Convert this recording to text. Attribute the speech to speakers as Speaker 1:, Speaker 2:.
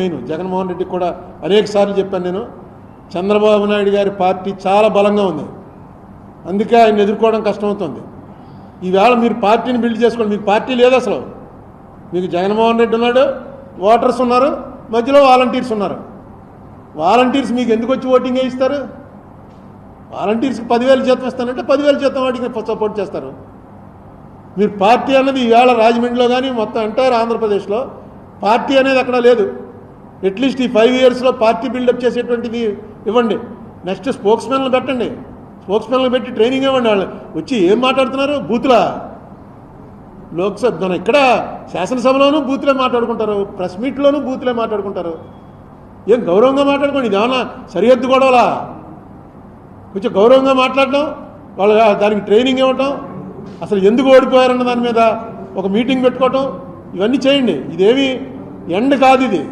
Speaker 1: నేను జగన్మోహన్ రెడ్డి కూడా అనేక సార్లు చెప్పాను నేను చంద్రబాబు నాయుడు గారి పార్టీ చాలా బలంగా ఉంది. అందుకే ఆయన ఎదుర్కోవడం కష్టమవుతుంది. ఈవేళ మీరు పార్టీని బిల్డ్ చేసుకోండి. మీకు పార్టీ లేదు అసలు. మీకు జగన్మోహన్ రెడ్డి ఉన్నాడు ఓటర్స్ ఉన్నారు మధ్యలో వాలంటీర్స్ ఉన్నారు. వాలంటీర్స్ మీకు ఎందుకు వచ్చి ఓటింగ్ వేయిస్తారు? వాలంటీర్స్కి పదివేలు జీతం ఇస్తానంటే పదివేల జీతం వాటికి సపోర్ట్ చేస్తారు. మీరు పార్టీ అన్నది ఈవేళ రాజమండ్రిలో కానీ మొత్తం ఎంటైర్ ఆంధ్రప్రదేశ్లో పార్టీ అనేది అక్కడ లేదు. అట్లీస్ట్ ఈ ఫైవ్ ఇయర్స్లో పార్టీ బిల్డప్ చేసేటువంటిది ఇవ్వండి. నెక్స్ట్ స్పోక్స్ పెట్టండి. స్పోక్స్ పెట్టి ట్రైనింగ్ ఇవ్వండి వాళ్ళు. వచ్చి ఏం మాట్లాడుతున్నారు? బూతులా. లోక్సభ మన ఇక్కడ శాసనసభలోనూ బూతులే మాట్లాడుకుంటారు. ప్రెస్ మీట్లోనూ బూతులే మాట్లాడుకుంటారు. ఏం గౌరవంగా మాట్లాడుకోండి? ఇది ఏమన్నా సరిహద్దు గొడవలా? కొంచెం గౌరవంగా మాట్లాడటం వాళ్ళు దానికి ట్రైనింగ్ ఇవ్వటం అసలు ఎందుకు ఓడిపోయారన్న దాని మీద ఒక మీటింగ్ పెట్టుకోవటం ఇవన్నీ చేయండి. ఇదేమి ఎండ్ కాదు ఇది.